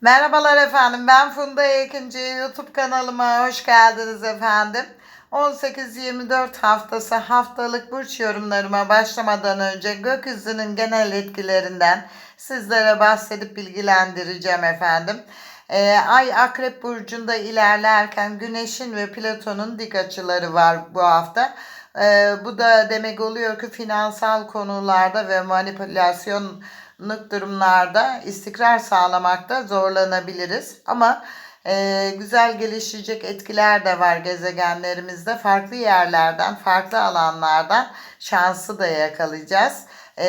Merhabalar efendim. Ben Funda Ekinci. YouTube kanalıma hoş geldiniz efendim. 18-24 haftası haftalık burç yorumlarıma başlamadan önce gökyüzünün genel etkilerinden sizlere bahsedip bilgilendireceğim efendim. Ee, Ay Akrep Burcu'nda ilerlerken Güneş'in ve Plüton'un dik açıları var bu hafta. Ee, bu da demek oluyor ki finansal konularda ve manipülasyonluk durumlarda istikrar sağlamakta zorlanabiliriz. Ama e, güzel gelişecek etkiler de var gezegenlerimizde. Farklı yerlerden, farklı alanlardan şansı da yakalayacağız. E,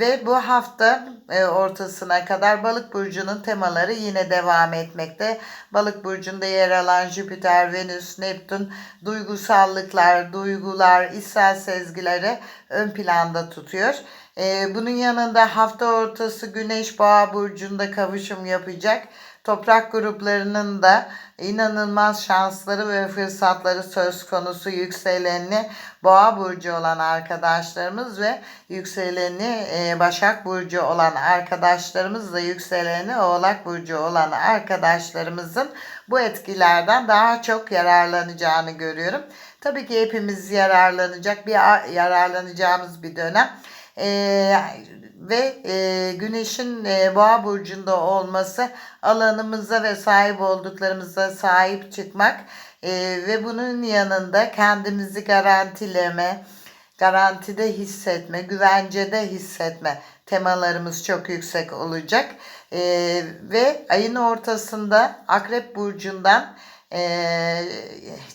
ve bu hafta e, ortasına kadar Balık burcunun temaları yine devam etmekte. Balık burcunda yer alan Jüpiter, Venüs, Neptün duygusallıklar, duygular, içsel sezgileri ön planda tutuyor. E, bunun yanında hafta ortası Güneş Boğa burcunda kavuşum yapacak. Toprak gruplarının da inanılmaz şansları ve fırsatları söz konusu yükselenli Boğa burcu olan arkadaşlarımız ve yükseleni e, Başak burcu olan arkadaşlarımız da yükseleni Oğlak burcu olan arkadaşlarımızın bu etkilerden daha çok yararlanacağını görüyorum. Tabii ki hepimiz yararlanacak bir yararlanacağımız bir dönem. Ee, ve e, güneşin e, boğa burcunda olması alanımıza ve sahip olduklarımıza sahip çıkmak e, ve bunun yanında kendimizi garantileme, garantide hissetme, güvencede hissetme temalarımız çok yüksek olacak. E, ve ayın ortasında Akrep Burcu'ndan e,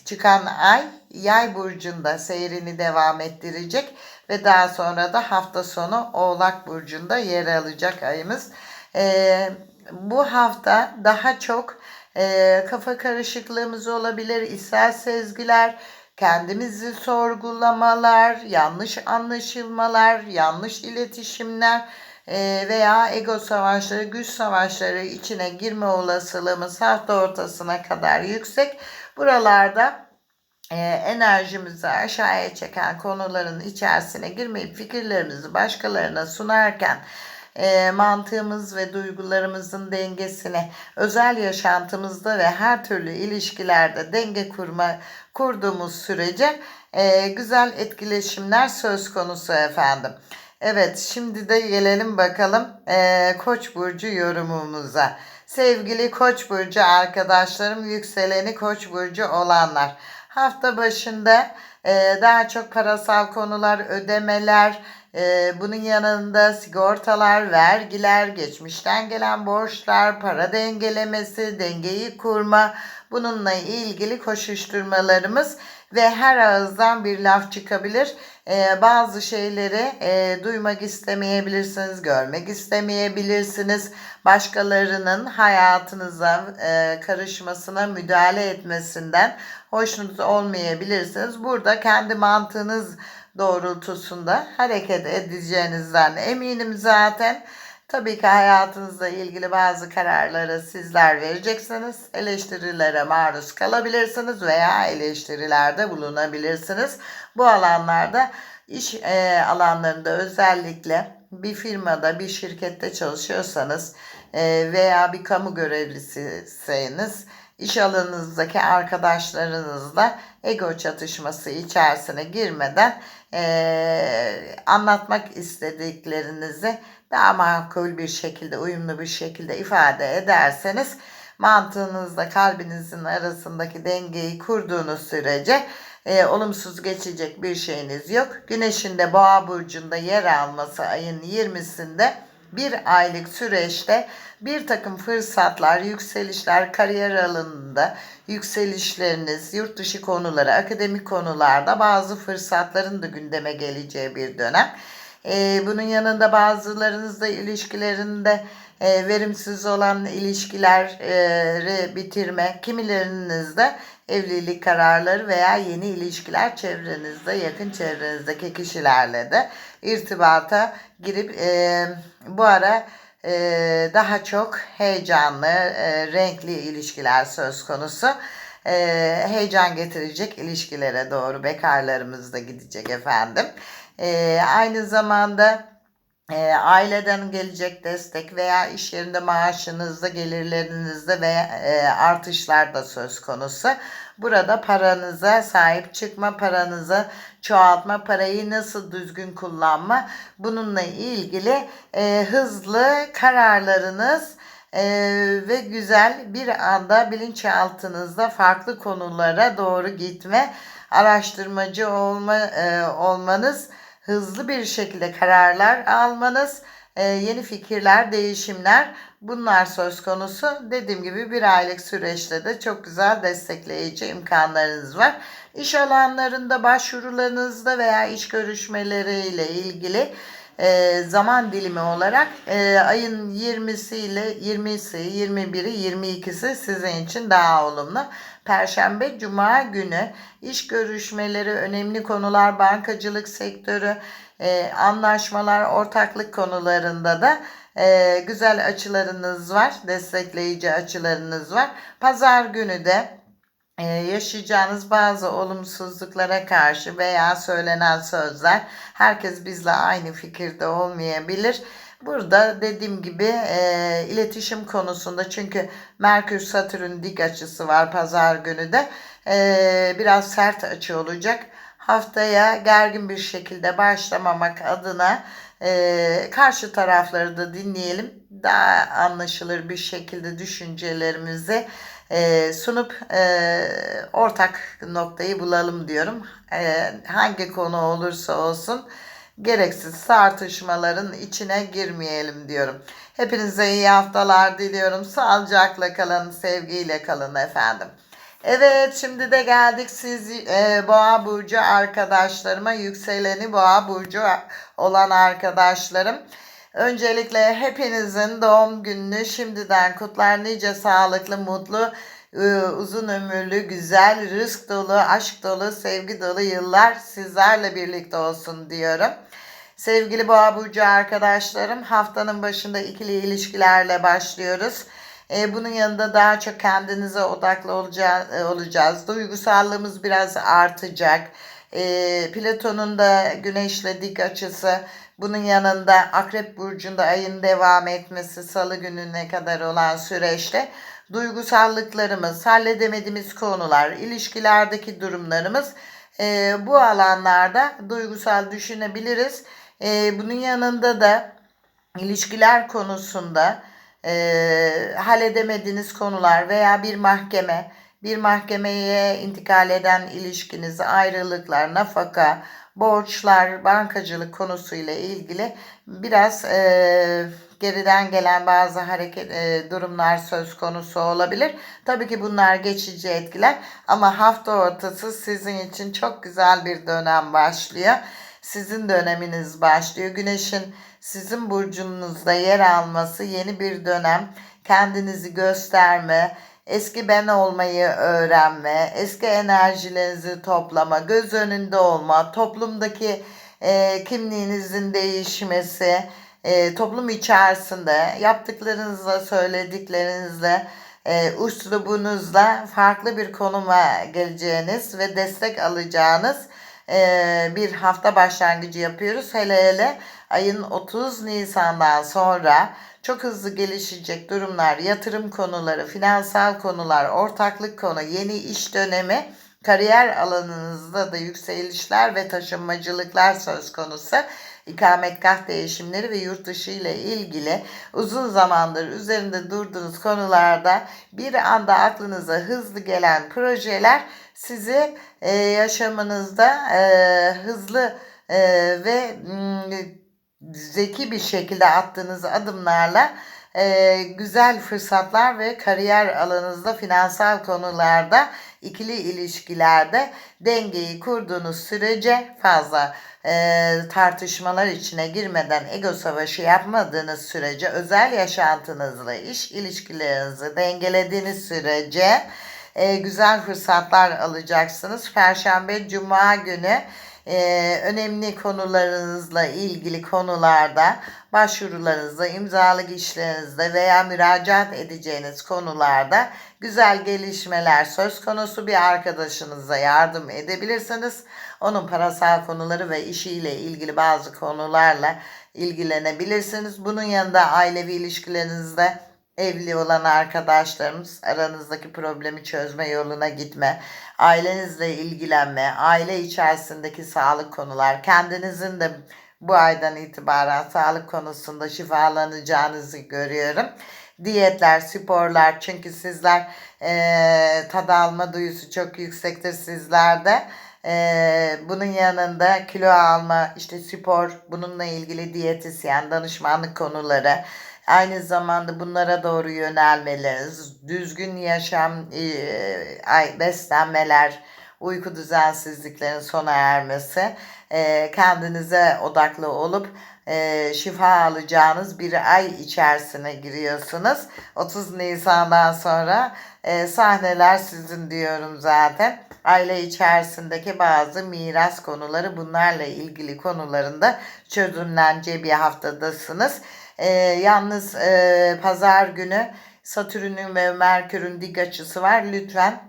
çıkan ay Yay burcunda seyrini devam ettirecek ve daha sonra da hafta sonu Oğlak burcunda yer alacak ayımız. E, bu hafta daha çok e, kafa karışıklığımız olabilir, içsel sezgiler, kendimizi sorgulamalar, yanlış anlaşılmalar, yanlış iletişimler e, veya ego savaşları, güç savaşları içine girme olasılığımız hafta ortasına kadar yüksek. Buralarda enerjimizi aşağıya çeken konuların içerisine girmeyip fikirlerimizi başkalarına sunarken e, mantığımız ve duygularımızın dengesini özel yaşantımızda ve her türlü ilişkilerde denge kurma kurduğumuz sürece e, güzel etkileşimler söz konusu efendim. Evet şimdi de gelelim bakalım e, Koç burcu yorumumuza. Sevgili Koç burcu arkadaşlarım, yükseleni Koç burcu olanlar hafta başında e, daha çok parasal konular, ödemeler, e, bunun yanında sigortalar, vergiler, geçmişten gelen borçlar, para dengelemesi, dengeyi kurma, bununla ilgili koşuşturmalarımız ve her ağızdan bir laf çıkabilir. Ee, bazı şeyleri e, duymak istemeyebilirsiniz, görmek istemeyebilirsiniz. Başkalarının hayatınıza e, karışmasına, müdahale etmesinden hoşnut olmayabilirsiniz. Burada kendi mantığınız doğrultusunda hareket edeceğinizden eminim zaten. Tabii ki hayatınızla ilgili bazı kararları sizler vereceksiniz. Eleştirilere maruz kalabilirsiniz veya eleştirilerde bulunabilirsiniz. Bu alanlarda iş e, alanlarında özellikle bir firmada, bir şirkette çalışıyorsanız e, veya bir kamu görevlisisiniz, iş alanınızdaki arkadaşlarınızla ego çatışması içerisine girmeden e, anlatmak istediklerinizi daha makul bir şekilde, uyumlu bir şekilde ifade ederseniz mantığınızla kalbinizin arasındaki dengeyi kurduğunuz sürece e, olumsuz geçecek bir şeyiniz yok. Güneşin de boğa burcunda yer alması ayın 20'sinde bir aylık süreçte bir takım fırsatlar, yükselişler, kariyer alanında yükselişleriniz, yurt dışı konuları, akademik konularda bazı fırsatların da gündeme geleceği bir dönem. Ee, bunun yanında bazılarınızda ilişkilerinde e, verimsiz olan ilişkileri bitirme, kimilerinizde evlilik kararları veya yeni ilişkiler çevrenizde, yakın çevrenizdeki kişilerle de irtibata girip e, bu ara e, daha çok heyecanlı, renkli ilişkiler söz konusu. Heyecan getirecek ilişkilere doğru bekarlarımız da gidecek efendim. E, aynı zamanda e, aileden gelecek destek veya iş yerinde maaşınızda, gelirlerinizde ve e, artışlar da söz konusu. Burada paranıza sahip çıkma, paranızı çoğaltma, parayı nasıl düzgün kullanma bununla ilgili e, hızlı kararlarınız e, ve güzel bir anda bilinçaltınızda farklı konulara doğru gitme, araştırmacı olma e, olmanız hızlı bir şekilde kararlar almanız, e, yeni fikirler, değişimler bunlar söz konusu. Dediğim gibi bir aylık süreçte de çok güzel destekleyici imkanlarınız var. İş alanlarında başvurularınızda veya iş görüşmeleriyle ilgili e, zaman dilimi olarak e, ayın 20'si ile 20'si, 21'i, 22'si sizin için daha olumlu. Perşembe, Cuma günü iş görüşmeleri, önemli konular, bankacılık sektörü, e, anlaşmalar, ortaklık konularında da e, güzel açılarınız var, destekleyici açılarınız var. Pazar günü de e, yaşayacağınız bazı olumsuzluklara karşı veya söylenen sözler herkes bizle aynı fikirde olmayabilir. Burada dediğim gibi e, iletişim konusunda çünkü Merkür Satürn dik açısı var pazar günü de e, biraz sert açı olacak. Haftaya gergin bir şekilde başlamamak adına e, karşı tarafları da dinleyelim. Daha anlaşılır bir şekilde düşüncelerimizi e, sunup e, ortak noktayı bulalım diyorum. E, hangi konu olursa olsun gereksiz tartışmaların içine girmeyelim diyorum. Hepinize iyi haftalar diliyorum. Sağlıcakla kalın, sevgiyle kalın efendim. Evet şimdi de geldik siz e, Boğa Burcu arkadaşlarıma, yükseleni Boğa Burcu olan arkadaşlarım. Öncelikle hepinizin doğum gününü şimdiden kutlar. Nice sağlıklı, mutlu, e, uzun ömürlü, güzel, rızk dolu, aşk dolu, sevgi dolu yıllar sizlerle birlikte olsun diyorum. Sevgili Boğa Burcu arkadaşlarım haftanın başında ikili ilişkilerle başlıyoruz. E, bunun yanında daha çok kendinize odaklı olacağız. olacağız. Duygusallığımız biraz artacak. E, Platon'un da güneşle dik açısı. Bunun yanında Akrep Burcu'nda ayın devam etmesi salı gününe kadar olan süreçte duygusallıklarımız, halledemediğimiz konular, ilişkilerdeki durumlarımız e, bu alanlarda duygusal düşünebiliriz. E, bunun yanında da ilişkiler konusunda e, halledemediğiniz konular veya bir mahkeme, bir mahkemeye intikal eden ilişkiniz, ayrılıklar, nafaka, borçlar, bankacılık konusuyla ilgili biraz e, geriden gelen bazı hareket e, durumlar söz konusu olabilir. Tabii ki bunlar geçici etkiler ama hafta ortası sizin için çok güzel bir dönem başlıyor. Sizin döneminiz başlıyor. Güneşin sizin burcunuzda yer alması yeni bir dönem. Kendinizi gösterme, eski ben olmayı öğrenme, eski enerjilerinizi toplama, göz önünde olma, toplumdaki e, kimliğinizin değişmesi, e, toplum içerisinde yaptıklarınızla, söylediklerinizle, e, uslubunuzla farklı bir konuma geleceğiniz ve destek alacağınız e, bir hafta başlangıcı yapıyoruz. Hele hele ayın 30 Nisan'dan sonra çok hızlı gelişecek durumlar, yatırım konuları, finansal konular, ortaklık konu, yeni iş dönemi, kariyer alanınızda da yükselişler ve taşınmacılıklar söz konusu. İkametgah değişimleri ve yurt dışı ile ilgili uzun zamandır üzerinde durduğunuz konularda bir anda aklınıza hızlı gelen projeler sizi e, yaşamınızda e, hızlı e, ve m, zeki bir şekilde attığınız adımlarla e, güzel fırsatlar ve kariyer alanınızda finansal konularda ikili ilişkilerde dengeyi kurduğunuz sürece fazla e, tartışmalar içine girmeden ego savaşı yapmadığınız sürece özel yaşantınızla iş ilişkilerinizi dengelediğiniz sürece e, güzel fırsatlar alacaksınız. Perşembe, Cuma günü e, önemli konularınızla ilgili konularda başvurularınızda, imzalık işlerinizde veya müracaat edeceğiniz konularda güzel gelişmeler söz konusu bir arkadaşınıza yardım edebilirsiniz. Onun parasal konuları ve işiyle ilgili bazı konularla ilgilenebilirsiniz. Bunun yanında ailevi ilişkilerinizde evli olan arkadaşlarımız aranızdaki problemi çözme yoluna gitme, ailenizle ilgilenme, aile içerisindeki sağlık konular, kendinizin de bu aydan itibaren sağlık konusunda şifalanacağınızı görüyorum. Diyetler, sporlar çünkü sizler eee tad alma duyusu çok yüksektir sizlerde. Eee, bunun yanında kilo alma, işte spor, bununla ilgili diyetisyen, danışmanlık konuları, aynı zamanda bunlara doğru yönelmeleriniz, düzgün yaşam, ay- beslenmeler, uyku düzensizliklerin sona ermesi, eee, kendinize odaklı olup eee, şifa alacağınız bir ay içerisine giriyorsunuz. 30 Nisan'dan sonra eee, sahneler sizin diyorum zaten. Aile içerisindeki bazı miras konuları bunlarla ilgili konularında çözümleneceği bir haftadasınız. Eee, yalnız eee, pazar günü Satürn'ün ve Merkür'ün dik açısı var. Lütfen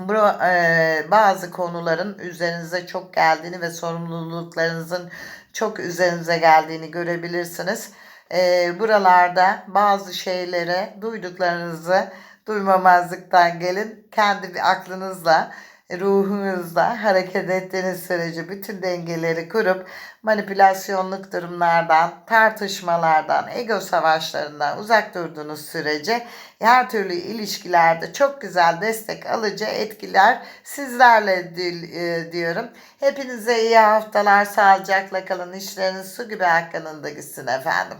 bu eee, bazı konuların üzerinize çok geldiğini ve sorumluluklarınızın çok üzerinize geldiğini görebilirsiniz. Eee, buralarda bazı şeyleri duyduklarınızı duymamazlıktan gelin. Kendi bir aklınızla, ruhunuzla hareket ettiğiniz sürece bütün dengeleri kurup manipülasyonluk durumlardan, tartışmalardan, ego savaşlarından uzak durduğunuz sürece her türlü ilişkilerde çok güzel destek alıcı etkiler sizlerle e, diyorum. Hepinize iyi haftalar, sağlıcakla kalın. İşleriniz su gibi hakkında gitsin efendim.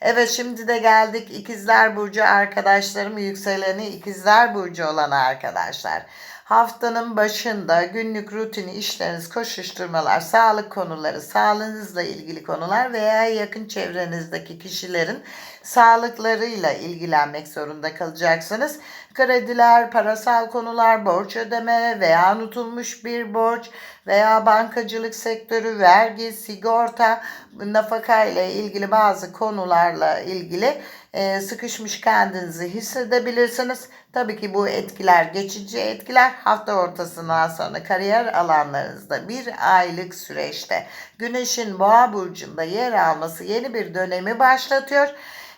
Evet şimdi de geldik İkizler Burcu arkadaşlarım yükseleni İkizler Burcu olan arkadaşlar. Haftanın başında günlük rutini işleriniz, koşuşturmalar, sağlık konuları, sağlığınızla ilgili konular veya yakın çevrenizdeki kişilerin sağlıklarıyla ilgilenmek zorunda kalacaksınız. Krediler, parasal konular, borç ödeme veya unutulmuş bir borç veya bankacılık sektörü, vergi, sigorta, nafaka ile ilgili bazı konularla ilgili e, sıkışmış kendinizi hissedebilirsiniz. Tabii ki bu etkiler geçici etkiler. Hafta ortasından sonra kariyer alanlarınızda bir aylık süreçte Güneş'in Boğa burcunda yer alması yeni bir dönemi başlatıyor.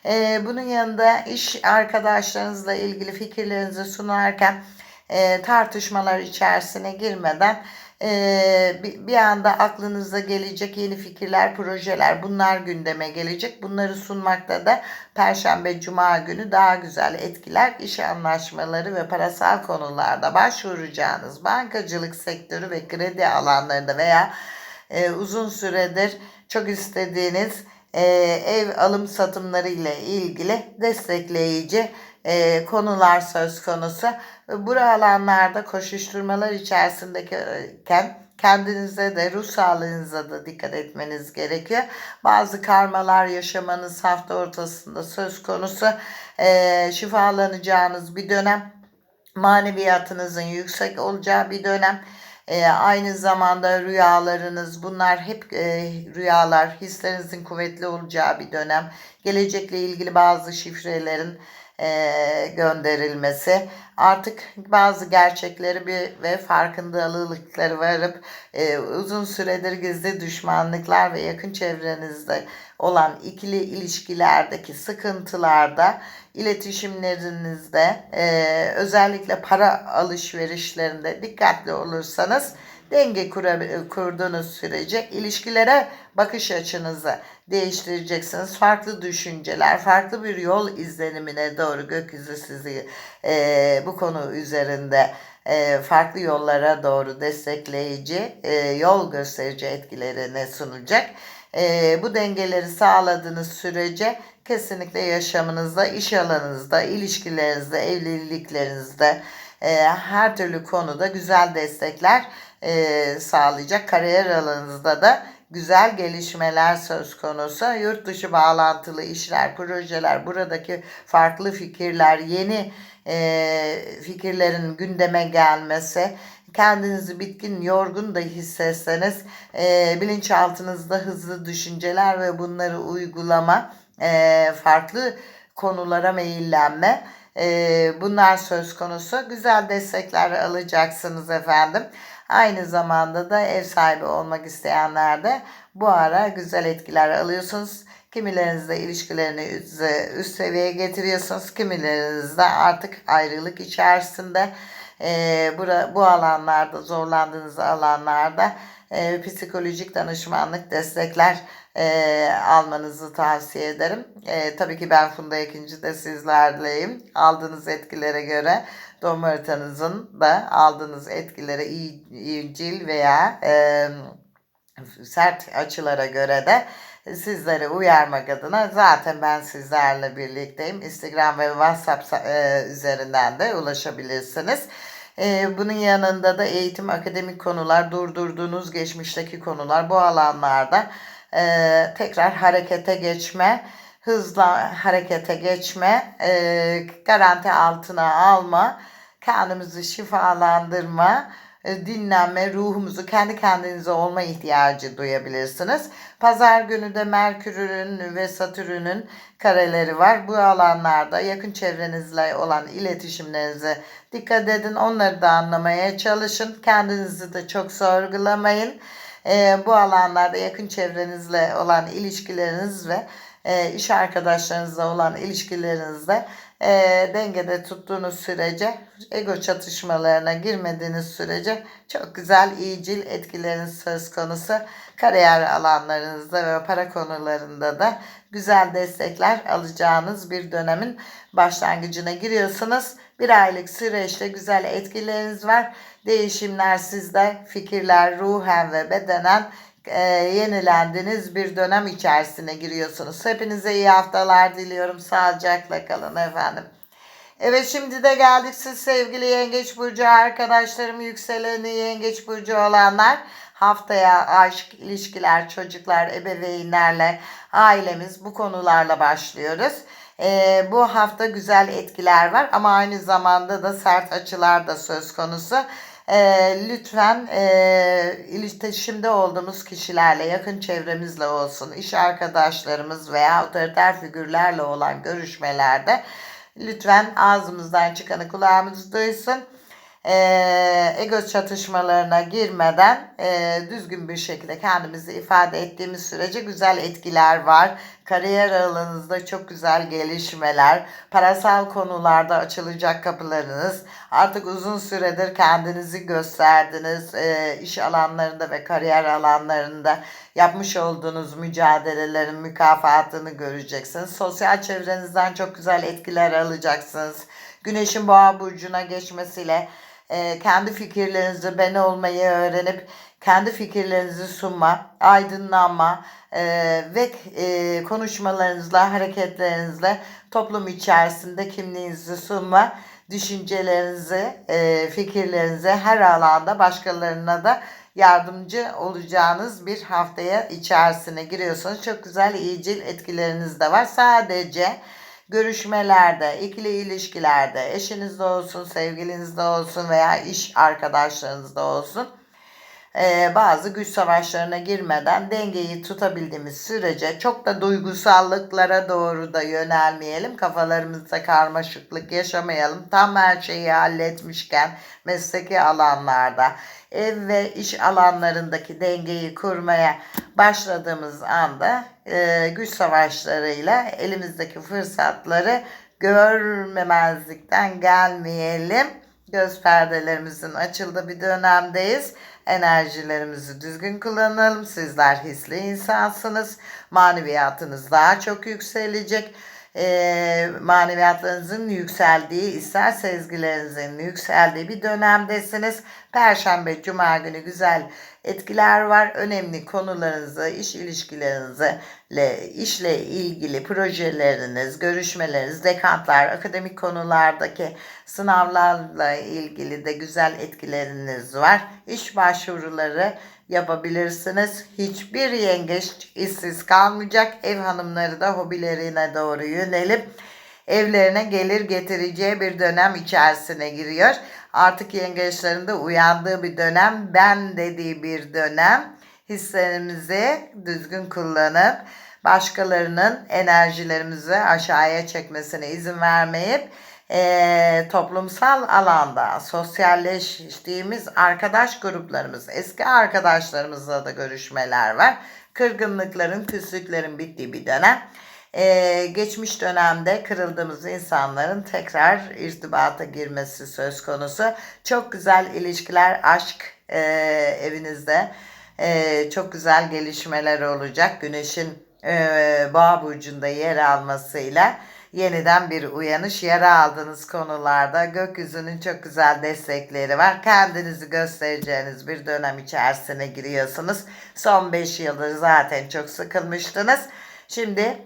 Ee, bunun yanında iş arkadaşlarınızla ilgili fikirlerinizi sunarken e, tartışmalar içerisine girmeden e, bir, bir anda aklınıza gelecek yeni fikirler, projeler bunlar gündeme gelecek. Bunları sunmakta da Perşembe, Cuma günü daha güzel etkiler, iş anlaşmaları ve parasal konularda başvuracağınız bankacılık sektörü ve kredi alanlarında veya e, uzun süredir çok istediğiniz e, ev alım satımları ile ilgili destekleyici e, konular söz konusu. Bu alanlarda koşuşturmalar içerisindeyken kendinize de ruh sağlığınıza da dikkat etmeniz gerekiyor. Bazı karmalar yaşamanız hafta ortasında söz konusu. E, şifalanacağınız bir dönem. Maneviyatınızın yüksek olacağı bir dönem. E, aynı zamanda rüyalarınız bunlar hep e, rüyalar hislerinizin kuvvetli olacağı bir dönem. Gelecekle ilgili bazı şifrelerin e, gönderilmesi. Artık bazı gerçekleri bir ve farkındalıkları varıp e, uzun süredir gizli düşmanlıklar ve yakın çevrenizde olan ikili ilişkilerdeki sıkıntılarda iletişimlerinizde e, özellikle para alışverişlerinde dikkatli olursanız denge kura- kurduğunuz sürece ilişkilere bakış açınızı değiştireceksiniz. Farklı düşünceler, farklı bir yol izlenimine doğru gökyüzü sizi e, bu konu üzerinde e, farklı yollara doğru destekleyici, e, yol gösterici etkilerini sunacak. E, bu dengeleri sağladığınız sürece kesinlikle yaşamınızda, iş alanınızda, ilişkilerinizde, evliliklerinizde e, her türlü konuda güzel destekler e, sağlayacak. Kariyer alanınızda da güzel gelişmeler söz konusu. Yurt dışı bağlantılı işler, projeler, buradaki farklı fikirler, yeni e, fikirlerin gündeme gelmesi, kendinizi bitkin, yorgun da hissetseniz e, bilinçaltınızda hızlı düşünceler ve bunları uygulama, e, farklı konulara meyillenme e, bunlar söz konusu. Güzel destekler alacaksınız efendim. Aynı zamanda da ev sahibi olmak isteyenler de bu ara güzel etkiler alıyorsunuz. Kimilerinizde ilişkilerinizi üst seviyeye getiriyorsunuz. Kimilerinizde artık ayrılık içerisinde. Ee, bura, bu alanlarda zorlandığınız alanlarda e, psikolojik danışmanlık destekler e, almanızı tavsiye ederim. E, tabii ki ben Funda ikinci de sizlerleyim. Aldığınız etkilere göre doğum haritanızın da aldığınız etkilere iyi, iyicil veya e, sert açılara göre de sizleri uyarmak adına zaten ben sizlerle birlikteyim. Instagram ve WhatsApp e, üzerinden de ulaşabilirsiniz. E, bunun yanında da eğitim, akademik konular, durdurduğunuz geçmişteki konular bu alanlarda. E, tekrar harekete geçme, hızla harekete geçme, e, garanti altına alma, kendimizi şifalandırma, dinlenme, ruhumuzu kendi kendinize olma ihtiyacı duyabilirsiniz. Pazar günü de Merkür'ün ve Satürn'ün kareleri var. Bu alanlarda yakın çevrenizle olan iletişimlerinize dikkat edin. Onları da anlamaya çalışın. Kendinizi de çok sorgulamayın. E, bu alanlarda yakın çevrenizle olan ilişkileriniz ve e, iş arkadaşlarınızla olan ilişkilerinizde e, dengede tuttuğunuz sürece ego çatışmalarına girmediğiniz sürece çok güzel iyicil etkileriniz söz konusu. Kariyer alanlarınızda ve para konularında da güzel destekler alacağınız bir dönemin başlangıcına giriyorsunuz. Bir aylık süreçte güzel etkileriniz var. Değişimler sizde, fikirler ruhen ve bedenen e, yenilendiniz bir dönem içerisine giriyorsunuz. Hepinize iyi haftalar diliyorum. Sağlıcakla kalın efendim. Evet şimdi de geldik siz sevgili Yengeç Burcu arkadaşlarım, yükseleni Yengeç Burcu olanlar. Haftaya aşk, ilişkiler, çocuklar, ebeveynlerle, ailemiz bu konularla başlıyoruz. Ee, bu hafta güzel etkiler var ama aynı zamanda da sert açılar da söz konusu. E, lütfen e, iletişimde olduğumuz kişilerle, yakın çevremizle olsun, iş arkadaşlarımız veya otoriter figürlerle olan görüşmelerde lütfen ağzımızdan çıkanı kulağımız duysun e, ego çatışmalarına girmeden e, düzgün bir şekilde kendimizi ifade ettiğimiz sürece güzel etkiler var. Kariyer alanınızda çok güzel gelişmeler, parasal konularda açılacak kapılarınız, artık uzun süredir kendinizi gösterdiniz, e, iş alanlarında ve kariyer alanlarında yapmış olduğunuz mücadelelerin mükafatını göreceksiniz. Sosyal çevrenizden çok güzel etkiler alacaksınız. Güneşin boğa burcuna geçmesiyle e, kendi fikirlerinizi ben olmayı öğrenip kendi fikirlerinizi sunma, aydınlanma e, ve e, konuşmalarınızla, hareketlerinizle toplum içerisinde kimliğinizi sunma, düşüncelerinizi, e, fikirlerinizi her alanda başkalarına da yardımcı olacağınız bir haftaya içerisine giriyorsunuz. Çok güzel iyicil etkileriniz de var. Sadece görüşmelerde, ikili ilişkilerde, eşinizde olsun, sevgilinizde olsun veya iş arkadaşlarınızda olsun e, bazı güç savaşlarına girmeden dengeyi tutabildiğimiz sürece çok da duygusallıklara doğru da yönelmeyelim. Kafalarımızda karmaşıklık yaşamayalım. Tam her şeyi halletmişken mesleki alanlarda ev ve iş alanlarındaki dengeyi kurmaya başladığımız anda e, güç savaşlarıyla elimizdeki fırsatları görmemezlikten gelmeyelim. Göz perdelerimizin açıldığı bir dönemdeyiz. Enerjilerimizi düzgün kullanalım. Sizler hisli insansınız. Maneviyatınız daha çok yükselecek e, maneviyatlarınızın yükseldiği, ister sezgilerinizin yükseldiği bir dönemdesiniz. Perşembe, Cuma günü güzel etkiler var. Önemli konularınızı, iş ilişkilerinizi, işle ilgili projeleriniz, görüşmeleriniz, dekantlar, akademik konulardaki sınavlarla ilgili de güzel etkileriniz var. İş başvuruları yapabilirsiniz. Hiçbir yengeç işsiz kalmayacak. Ev hanımları da hobilerine doğru yönelip evlerine gelir getireceği bir dönem içerisine giriyor. Artık yengeçlerin de uyandığı bir dönem, ben dediği bir dönem. Hislerimizi düzgün kullanıp başkalarının enerjilerimizi aşağıya çekmesine izin vermeyip e, toplumsal alanda sosyalleştiğimiz arkadaş gruplarımız, eski arkadaşlarımızla da görüşmeler var. Kırgınlıkların, küslüklerin bittiği bir dönem. Ee, geçmiş dönemde kırıldığımız insanların tekrar irtibata girmesi söz konusu. Çok güzel ilişkiler, aşk e, evinizde. E, çok güzel gelişmeler olacak. Güneşin e, boğa burcunda yer almasıyla yeniden bir uyanış yara aldığınız konularda gökyüzünün çok güzel destekleri var. Kendinizi göstereceğiniz bir dönem içerisine giriyorsunuz. Son 5 yıldır zaten çok sıkılmıştınız. Şimdi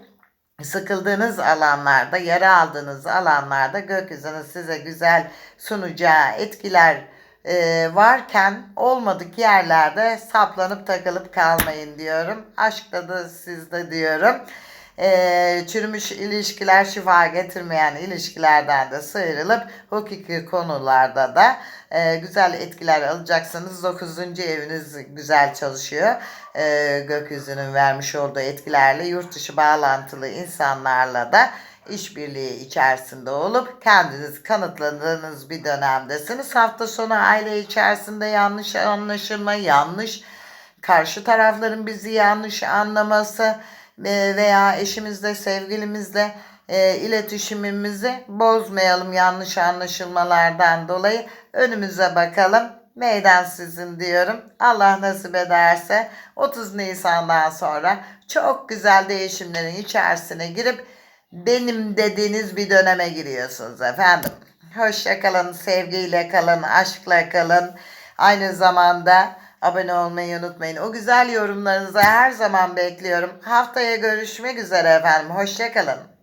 sıkıldığınız alanlarda, yara aldığınız alanlarda gökyüzünün size güzel sunacağı etkiler e, varken olmadık yerlerde saplanıp takılıp kalmayın diyorum. Aşkta da sizde diyorum. E, çürümüş ilişkiler şifa getirmeyen ilişkilerden de sıyrılıp hukuki konularda da e, güzel etkiler alacaksınız. 9. eviniz güzel çalışıyor. E, gökyüzünün vermiş olduğu etkilerle yurt dışı bağlantılı insanlarla da işbirliği içerisinde olup kendiniz kanıtladığınız bir dönemdesiniz. Hafta sonu aile içerisinde yanlış anlaşılma, yanlış karşı tarafların bizi yanlış anlaması veya eşimizle, sevgilimizle e, iletişimimizi bozmayalım yanlış anlaşılmalardan dolayı. Önümüze bakalım. Meydan sizin diyorum. Allah nasip ederse 30 Nisan'dan sonra çok güzel değişimlerin içerisine girip benim dediğiniz bir döneme giriyorsunuz efendim. Hoşça kalın, sevgiyle kalın, aşkla kalın. Aynı zamanda abone olmayı unutmayın. O güzel yorumlarınızı her zaman bekliyorum. Haftaya görüşmek üzere efendim. Hoşça kalın.